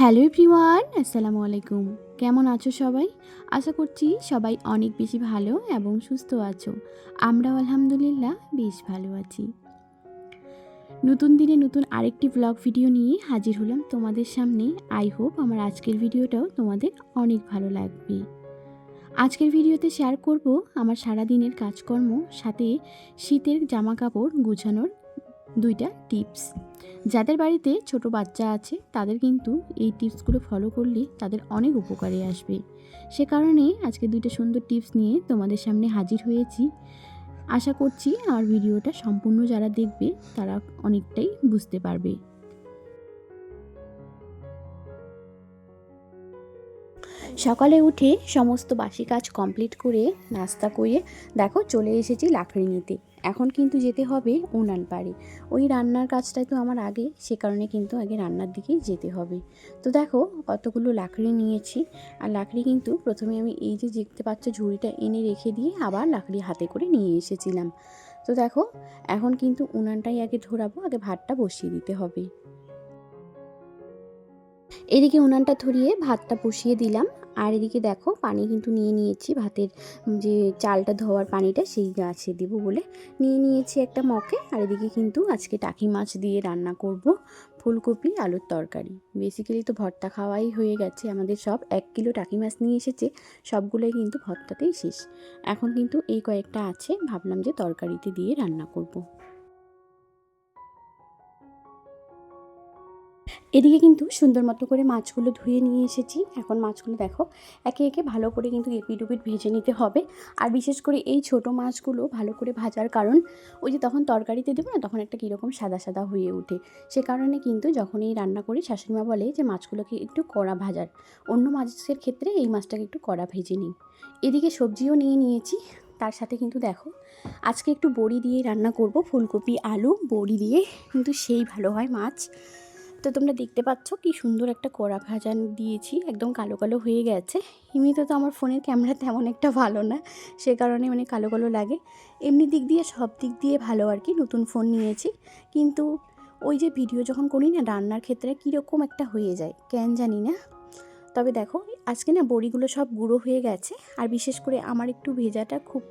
Hello everyone, আসসালামু আলাইকুম। কেমন আছো সবাই? আশা করছি সবাই অনেক বেশি ভালো এবং সুস্থ আছো। আমরাও আলহামদুলিল্লাহ বেশ ভালো আছি। নতুন দিনে নতুন আরেকটি ব্লগ ভিডিও নিয়ে হাজির হলাম তোমাদের সামনে। আই হোপ আমার আজকের ভিডিওটাও তোমাদের অনেক ভালো লাগবে। আজকের ভিডিওতে শেয়ার করব আমার সারা দিনের কাজকর্ম, সাথে শীতের জামা কাপড় গুছানোর দুইটা টিপস। যাদের বাড়িতে ছোট বাচ্চা আছে, তাদের কিন্তু এই টিপসগুলো ফলো করলে তাদের অনেক উপকারে আসবে। সে কারণে আজকে দুইটা সুন্দর টিপস নিয়ে তোমাদের সামনে হাজির হয়েছি। আশা করছি আমার ভিডিওটা সম্পূর্ণ যারা দেখবে, তারা অনেকটাই বুঝতে পারবে। সকালে উঠে সমস্ত বাসি কাজ কমপ্লিট করে, নাস্তা করে, দেখো চলে এসেছি লাকড়ি নিতে এখন কিন্তু যেতে হবে উনান পাড়ে ওই রান্নার কাজটাই তো আমার আগে, সে কারণে কিন্তু আগে রান্নার দিকেই যেতে হবে। তো দেখো, কতগুলো লাকড়ি নিয়েছি। আর লাকড়ি কিন্তু প্রথমে আমি এই যে দেখতে পাচ্ছ ঝুড়িটা এনে রেখে দিয়ে আবার লাকড়ি হাতে করে নিয়ে এসেছিলাম। তো দেখো, এখন কিন্তু উনানটাই আগে ধরাবো, আগে ভাতটা বসিয়ে দিতে হবে। এদিকে উনানটা ধরিয়ে ভাতটা বসিয়ে দিলাম। আর এদিকে দেখো পানি কিন্তু নিয়ে নিয়েছি, ভাতের যে চালটা ধোয়ার পানিটা সেই গাছে দেবো বলে নিয়ে নিয়েছি একটা মকে। আর এদিকে কিন্তু আজকে টাকি মাছ দিয়ে রান্না করব ফুলকপি আলুর তরকারি। বেসিক্যালি তো ভর্তা খাওয়াই হয়ে গেছে, আমাদের সব এক কিলো টাকি মাছ নিয়ে এসেছে, সবগুলোই কিন্তু ভর্তাতেই শেষ। এখন কিন্তু এই কয়েকটা আছে, ভাবলাম যে তরকারিতে দিয়ে রান্না করব। এদিকে কিন্তু সুন্দর মতো করে মাছগুলো ধুয়ে নিয়ে এসেছি। এখন মাছগুলো দেখো, একে একে ভালো করে কিন্তু এপিট উপিট ভেজে নিতে হবে। আর বিশেষ করে এই ছোট মাছগুলো ভালো করে ভাজার কারণ, ওই যে তখন তরকারিতে দেবো না, তখন একটা কীরকম সাদা সাদা হয়ে ওঠে। সে কারণে কিন্তু যখন এই রান্না করি, শাশুড়িমা বলে যে মাছগুলোকে একটু কড়া ভাজার। অন্য মাছের ক্ষেত্রে এই মাছটাকে একটু কড়া ভেজে নিই। এদিকে সবজিও নিয়ে নিয়েছি, তার সাথে কিন্তু দেখো, আজকে একটু বড়ি দিয়ে রান্না করব, ফুলকপি, আলু, বড়ি দিয়ে। কিন্তু সেই ভালো হয় মাছ। তো তোমরা দেখতে পাচ্ছ কি সুন্দর একটা কড়া ভাজা দিয়েছি, একদম কালো কালো হয়ে গেছে। এমনিতে তো আমার ফোনের ক্যামেরা তেমন একটা ভালো না, সে কারণে মানে কালো কালো লাগে। এমনি দিক দিয়ে, সব দিক দিয়ে ভালো আর কি, নতুন ফোন নিয়েছি। কিন্তু ওই যে ভিডিও যখন করি না, রান্নার ক্ষেত্রে কীরকম একটা হয়ে যায়, কেন জানি না। তবে দেখো, আজকে না বড়িগুলো সব গুঁড়ো হয়ে গেছে, আর বিশেষ করে আমার একটু ভেজাটা খুব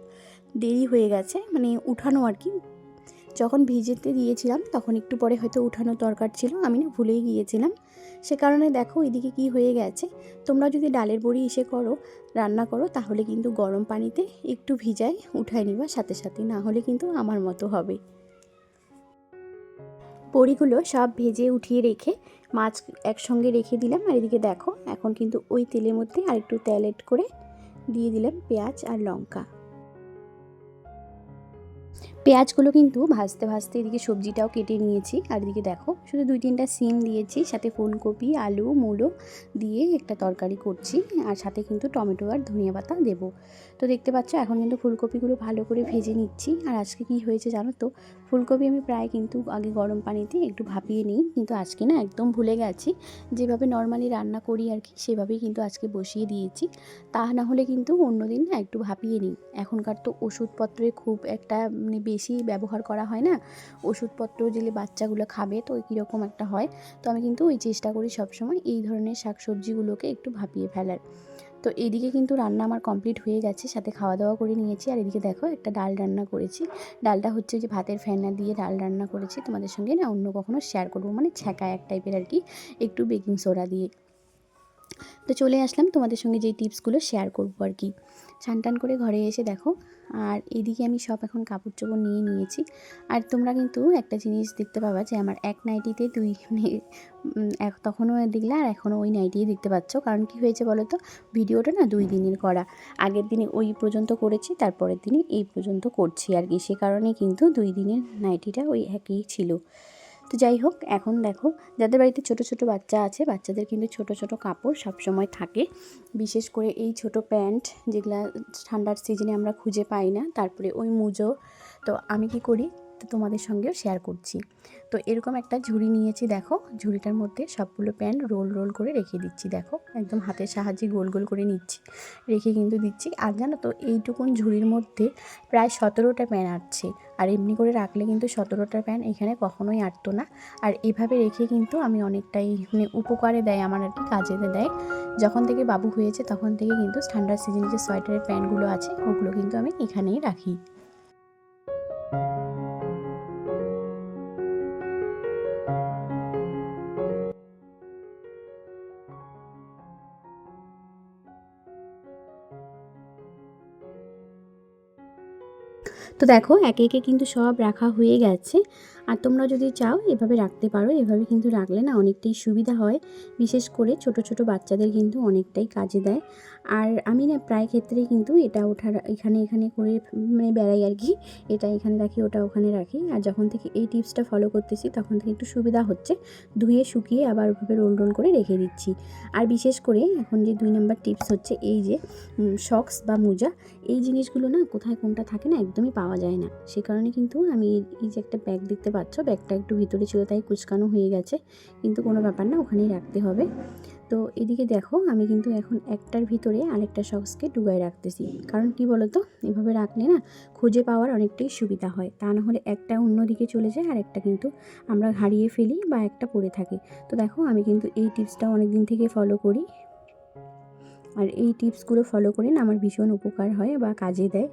দেরি হয়ে গেছে মানে উঠানো আর কি যখন ভিজেতে দিয়েছিলাম, তখন একটু পরে হয়তো উঠানো দরকার ছিল, আমি না ভুলেই গিয়েছিলাম। সে কারণে দেখো এদিকে কি হয়ে গেছে। তোমরা যদি ডালের বড়ি এসে করো, রান্না করো, তাহলে কিন্তু গরম পানিতে একটু ভিজায় উঠায় নিবা সাথে সাথে, না হলে কিন্তু আমার মতো হবে। বড়িগুলো সব ভেজে উঠিয়ে রেখে মাছ একসঙ্গে রেখে দিলাম। আর এদিকে দেখো, এখন কিন্তু ওই তেলের মধ্যে আর একটু তেল এড করে দিয়ে দিলাম পেঁয়াজ আর লঙ্কা। পেঁয়াজগুলো কিন্তু ভাজতে ভাজতে এদিকে সবজিটাও কেটে নিয়েছি। আর এদিকে দেখো, শুধু দুই তিনটা সিম দিয়েছি, সাথে ফুলকপি, আলু, মূলো দিয়ে একটা তরকারি করছি। আর সাথে কিন্তু টমেটো আর ধনিয়া পাতা দেবো। তো দেখতে পাচ্ছ, এখন কিন্তু ফুলকপিগুলো ভালো করে ভেজে নিচ্ছি। আর আজকে কি হয়েছে জানো তো, ফুলকপি আমি প্রায় কিন্তু আগে গরম পানিতে একটু ভাপিয়ে নিই, কিন্তু আজকে না একদম ভুলে গেছি। যেভাবে নর্মালি রান্না করি আর কি, সেভাবেই কিন্তু আজকে বসিয়ে দিয়েছি। তা না হলে কিন্তু অন্যদিন না একটু ভাপিয়ে নিই। এখনকার তো ওষুধপত্রে খুব একটা মানে বেশি ব্যবহার করা হয় না। ওষুধপত্র দিলে বাচ্চাগুলো খাবে, তো কীরকম একটা হয়। তো আমি কিন্তু ওই চেষ্টা করি সবসময় এই ধরনের শাকসবজিগুলোকে একটু ভাপিয়ে ফেলার। তো এদিকে কিন্তু রান্না আমার কমপ্লিট হয়ে গেছে, সাথে খাওয়া দাওয়া করে নিয়েছি। আর এদিকে দেখো একটা ডাল রান্না করেছি। ডালটা হচ্ছে যে ভাতের ফ্যানা দিয়ে ডাল রান্না করেছি। তোমাদের সঙ্গে না অন্য কখনো শেয়ার করব। মানে ছ্যাঁকা এক টাইপের আর কি, একটু বেকিং সোডা দিয়ে। তো চলে আসলাম তোমাদের সঙ্গে যেই টিপসগুলো শেয়ার করব আর কি। টান করে ঘরে এসে দেখো। আর এদিকে আমি সব এখন কাপড় চোপড় নিয়ে নিয়েছি। আর তোমরা কিন্তু একটা জিনিস দেখতে পাবা যে আমার এক নাইটিতে দুই এক তখনও দেখলে আর এখনও ওই নাইটিই দেখতে পাচ্ছ। কারণ কি হয়েছে বলো তো? ভিডিওটা না দুই দিনের করা। আগের দিনে ওই পর্যন্ত করেছি, তারপরের দিনে এই পর্যন্ত করছি আর কি। সে কারণে কিন্তু দুই দিনের নাইটিটা ওই একই ছিল। তো যাই হোক, এখন দেখো, যাদের বাড়িতে ছোট ছোট বাচ্চা আছে, বাচ্চাদের কিন্তু ছোট ছোট কাপড় সবসময় থাকে। বিশেষ করে এই ছোট প্যান্ট যেগুলো ঠান্ডার সিজনে আমরা খুঁজে পাই না, তারপরে ওই মুজো। তো আমি কি করি সাথে তোমাদের সঙ্গেও শেয়ার করছি। তো এরকম একটা ঝুড়ি নিয়েছি, দেখো। ঝুড়িটার মধ্যে সবগুলো প্যান্ট রোল রোল করে রেখে দিচ্ছি, দেখো। একদম হাতের সাহায্যে গোল গোল করে নিচ্ছি। রেখে কিন্তু দিচ্ছি। আর জানো তো, এইটুকুন ঝুড়ির মধ্যে প্রায় সতেরোটা প্যান আটছে। আর এমনি করে রাখলে কিন্তু সতেরোটা প্যান এখানে কখনোই আটতো না। আর এভাবে রেখে কিন্তু আমি অনেকটাই মানে উপকারে দেয়, আমার আর কি কাজে দেয়। যখন থেকে বাবু হয়েছে, তখন থেকে কিন্তু ঠান্ডার সিজনে যে সোয়েটারের প্যান্টগুলো আছে, ওগুলো কিন্তু আমি এখানেই রাখি। তো দেখো একে একে কিন্তু সব রাখা হয়ে গেছে। আর তোমরা যদি চাও, এভাবে রাখতে পারো। এভাবে কিন্তু রাখলে না অনেকটাই সুবিধা হয়। বিশেষ করে ছোট ছোট বাচ্চাদের কিন্তু অনেকটাই কাজে দেয়। আর আমি না প্রায় ক্ষেত্রেই কিন্তু এটা ওঠার, এখানে এখানে করে মানে বেড়াই আর কি। এটা এখানে রাখি, ওটা ওখানে রাখি। আর যখন থেকে এই টিপসটা ফলো করতেছি, তখন থেকে একটু সুবিধা হচ্ছে। ধুয়ে, শুকিয়ে আবার ওভাবে রোল রোল করে রেখে দিচ্ছি। আর বিশেষ করে এখন যে দুই নম্বর টিপস হচ্ছে, এই যে শক্স বা মোজা, এই জিনিসগুলো না কোথায় কোনটা থাকে না একদমই পাওয়া যায় না। সে কারণে কিন্তু আমি এই যে একটা ব্যাগ দেখতে পাচ্ছ ব্যাগটা একটু ভিতরে ছিল তাই কুচকানো হয়ে গেছে। কিন্তু কোনো ব্যাপার না, ওখানেই রাখতে হবে। তো এদিকে দেখো, আমি কিন্তু এখন একটার ভিতরে আরেকটা শক্সকে ডুবাই রাখতেছি। কারণ কি বলতো, এভাবে রাখলে না খুঁজে পাওয়ার অনেকটাই সুবিধা হয়। তা না হলে একটা অন্যদিকে চলে যায়, আর একটা কিন্তু আমরা হারিয়ে ফেলি বা একটা পড়ে থাকে। তো দেখো, আমি কিন্তু এই টিপসটা অনেক দিন থেকে ফলো করি। আর এই টিপসগুলো ফলো করে না আমার ভীষণ উপকার হয় বা কাজে দেয়।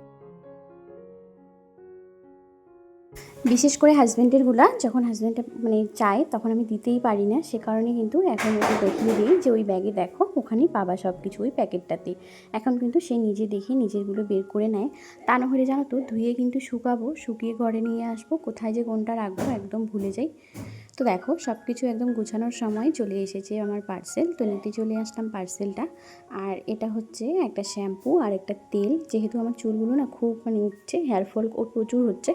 বিশেষ করে হাজব্যান্ডেরগুলা যখন হাজব্যান্ড মানে চায়, তখন আমি দিতেই পারি না। সে কারণে কিন্তু এখন ওকে দেখিয়ে দিই যে, ওই ব্যাগে দেখো, ওখানেই পাবা সব কিছু ওই প্যাকেটটাতে। এখন কিন্তু সে নিজে দেখে নিজেরগুলো বের করে নেয়। তা না হলে জানো তো, ধুয়ে কিন্তু শুকাবো, শুকিয়ে ঘরে নিয়ে আসব, কোথায় যে কোনটা রাখব একদম ভুলে যাই। তো দেখো সব কিছু একদম গুছানোর সময় চলে এসেছে আমার পার্সেল তো নিতে চলে আসলাম পার্সেলটা আর এটা হচ্ছে একটা শ্যাম্পু আর একটা তেল। যেহেতু আমার চুলগুলো না খুব মানে উঠছে হেয়ার ফল ও প্রচুর হচ্ছে,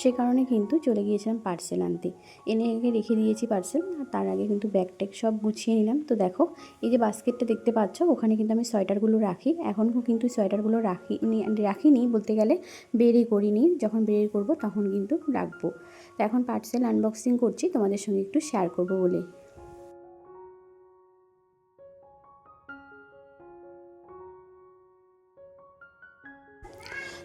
সে কারণে কিন্তু চলে গিয়েছিলাম পার্সেল আনতে। এনে আগে রেখে দিয়েছি পার্সেল আর তার আগে কিন্তু ব্যাগ ট্যাগ সব গুছিয়ে নিলাম। তো দেখো, এই যে বাস্কেটটা দেখতে পাচ্ছ, ওখানে কিন্তু আমি সোয়েটারগুলো রাখি। এখনও কিন্তু সোয়েটারগুলো রাখি রাখিনি বলতে গেলে, বেরই করিনি। যখন বের করব তখন কিন্তু রাখব। তো এখন পার্সেল আনবক্সিং করছি তোমাদের সঙ্গে একটু শেয়ার করব বলে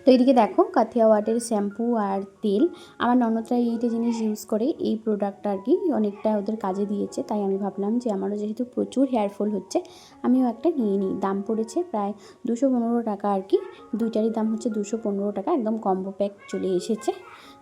তো এইদিকে দেখো কাথিয়া ওয়াটের শ্যাম্পু আর তেল। আমার ননদরা এইটা জিনিস ইউজ করে, এই প্রোডাক্টটা আর কি অনেকটা ওদের কাজে দিয়েছে। তাই আমি ভাবলাম যে আমারও যেহেতু প্রচুর হেয়ার ফল হচ্ছে, আমিও একটা নিয়ে নিই। দাম পড়েছে প্রায় দুশো পনেরো টাকা আর কি। দুইটারই দাম হচ্ছে দুশো পনেরো টাকা, একদম কম্বো প্যাক চলে এসেছে।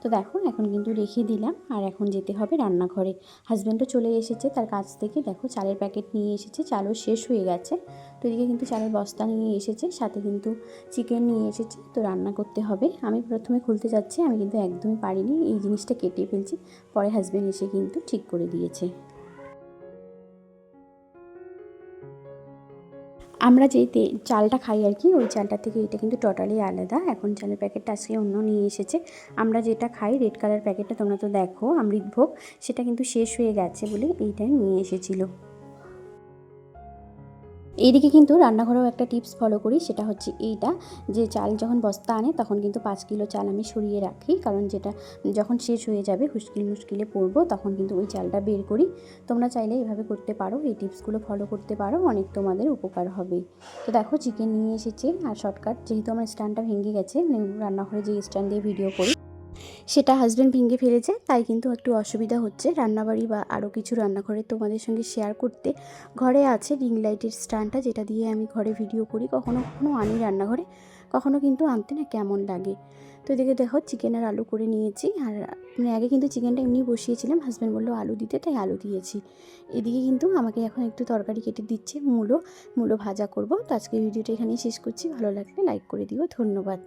তো দেখো এখন কিন্তু রেখে দিলাম, আর এখন যেতে হবে রান্নাঘরে। হাজব্যান্ডও চলে এসেছে, তার কাছ থেকে দেখো চালের প্যাকেট নিয়ে এসেছে, চালও শেষ হয়ে গেছে। তো এদিকে কিন্তু চালের বস্তা নিয়ে এসেছে, সাথে কিন্তু চিকেন নিয়ে এসেছে, তো রান্না করতে হবে। আমি প্রথমে খুলতে যাচ্ছি, আমি কিন্তু একদমই পারিনি, এই জিনিসটা কেটে ফেলছি, পরে হাজব্যান্ড এসে কিন্তু ঠিক করে দিয়েছে। আমরা যে তে, চালটা খাই আর কি, ওই চালটা থেকে এটা কিন্তু টোটালি আলাদা। এখন চালের প্যাকেটটা আজকে অন্য নিয়ে এসেছে। আমরা যেটা খাই রেড কালার প্যাকেটটা তোমরা তো দেখো অমৃতভোগ সেটা কিন্তু শেষ হয়ে গেছে বলে এইটা নিয়ে এসেছিল। এইদিকে কিন্তু রান্নাঘরেও একটা টিপস ফলো করি, সেটা হচ্ছে এইটা, যে চাল যখন বস্তা আনে তখন কিন্তু পাঁচ কিলো চাল আমি সরিয়ে রাখি, কারণ যেটা যখন শেষ হয়ে যাবে, হুস্কিল মুশকিলে পড়ব, তখন কিন্তু ওই চালটা বের করি। তোমরা চাইলে এভাবে করতে পারো, এই টিপসগুলো ফলো করতে পারো, অনেক তোমাদের উপকার হবে। তো দেখো চিকেন নিয়ে এসেছে, আর শর্টকাট যেহেতু আমার স্ট্যান্ডটা ভেঙে গেছে রান্নাঘরে যে স্ট্যান্ড দিয়ে ভিডিও করি সেটা হাজব্যান্ড ভেঙে ফেলেছে, তাই কিন্তু একটু অসুবিধা হচ্ছে। রান্নাবাড়ি বা আরও কিছু রান্নাঘরে তোমাদের সঙ্গে শেয়ার করতে। ঘরে আছে রিং লাইটের স্ট্যান্ডটা যেটা দিয়ে আমি ঘরে ভিডিও করি। কখনো কখনো আনি রান্নাঘরে, কখনো কিন্তু আনতে না কেমন লাগে। তো এদিকে দেখো চিকেন আর আলু করে নিয়েছি। আর মানে আগে কিন্তু চিকেনটা এমনি বসিয়েছিলাম। হাজব্যান্ড বলল আলু দিতে, তাই আলু দিয়েছি। এদিকে কিন্তু আমাকে এখন একটু তরকারি কেটে দিচ্ছে, মূলো মূলো ভাজা করব। তো আজকে ভিডিওটা এখানেই শেষ করছি। ভালো লাগলে লাইক করে দিও। ধন্যবাদ।